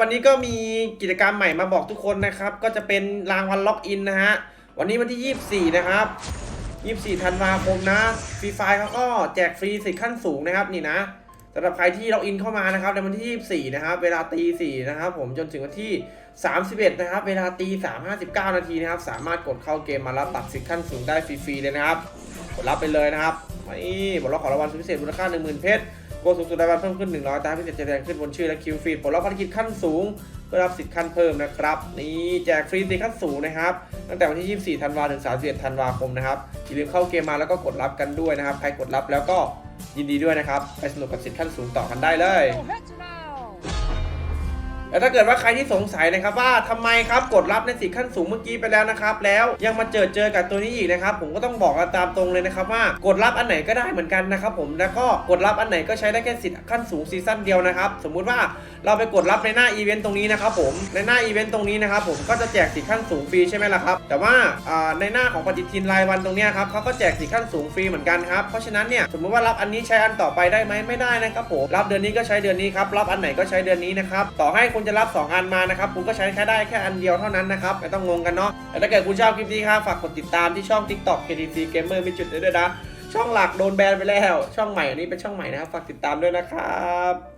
วันนี้ก็มีกิจกรรมใหม่มาบอกทุกคนนะครับ ก็จะเป็นรางวัลล็อกอินนะฮะ วันนี้วันที่ 24 นะครับ 24 ธันวาคมนะฟรีไฟเขาก็แจกฟรีสิทธิ์ขั้นสูงนะครับนี่นะสำหรับใครที่ล็อกอินเข้ามานะครับในวันที่ 24 นะครับ เวลาตี 4 นะครับ ผมจนถึงวันที่ 31 นะครับ เวลาตี3 59 นาทีนะครับ สามารถกดเข้าเกมมารับตัดสิทธิ์ขั้นสูงได้ฟรีๆเลยนะครับ กดรับไปเลยนะครับนี่บทล็อกของรางวัลสุดพิเศษมูลค่า 10,000 เพชร โกสูงสุดรายวันเพิ่มขึ้น 100 ตามพิเศษจะแดงขึ้นบนชื่อและคิวฟีดผลลัพธ์ภารกิจขั้นสูงก็รับสิทธิ์ขั้นเพิ่มนะครับ นี่แจกฟรีสิทธิ์ขั้นสูงนะครับ ตั้งแต่วันที่ 24 ธันวาถึง 31 ธันวาคมนะครับอย่าลืมเข้าเกมมาแล้วก็กดรับกันด้วยนะครับ ใครกดรับแล้วก็ยินดีด้วยนะครับ ไปสนุกกับสิทธิ์ขั้นสูงต่อกันได้เลย แล้วถ้าเกิดว่าใครที่สงสัยนะครับว่าทำไมครับกดรับในสิทธิ์ขั้นสูงเมื่อกี้ไปแล้วนะครับ แล้วยังมาเจอเจอกับตัวนี้อีกนะครับ ผมก็ต้องบอกกันตามตรงเลยนะครับว่ากดรับอันไหนก็ได้เหมือนกันนะครับผมแล้วก็กดรับอันไหนก็ใช้ได้แค่สิทธิ์ขั้นสูงซีซั่นเดียวนะครับสมมุติว่าเราไปกดรับในหน้าอีเวนต์ตรงนี้นะครับผมในหน้าอีเวนต์ตรงนี้นะครับผมก็จะแจกสิทธิ์ขั้นสูงฟรีใช่ไหมล่ะครับแต่ว่าในหน้าของปฏิทินรายวันตรงนี้ครับเขาก็แจกสิทธิ์ขั้นสูงฟรีเหมือนกันครับเพราะฉะนั้นเนี่ยสมมติว่ารับอันนี้ใช้อันต่อไปได้ไหมไม่ได้นะครับผมรับเดือนนี้ก็ใช้เดือนนี้ครับรับอันไหนก็ใช้เดือนนี้นะครับต่อให้คุณจะรับ2อันมานะครับคุณก็ใช้แค่ได้แค่อันเดียวเท่านั้นนะครับไม่ต้องงงกันเนาะแต่ถ้าเกิดคุณชอบคลิปนี้ครับฝากกดติดตามที่ช่อง TikTok KTC Gamer มีจุดด้วยนะ ช่องหลักโดนแบนไปแล้ว ช่องใหม่อันนี้เป็นช่องใหม่นะครับฝากติดตามด้วยนะครับ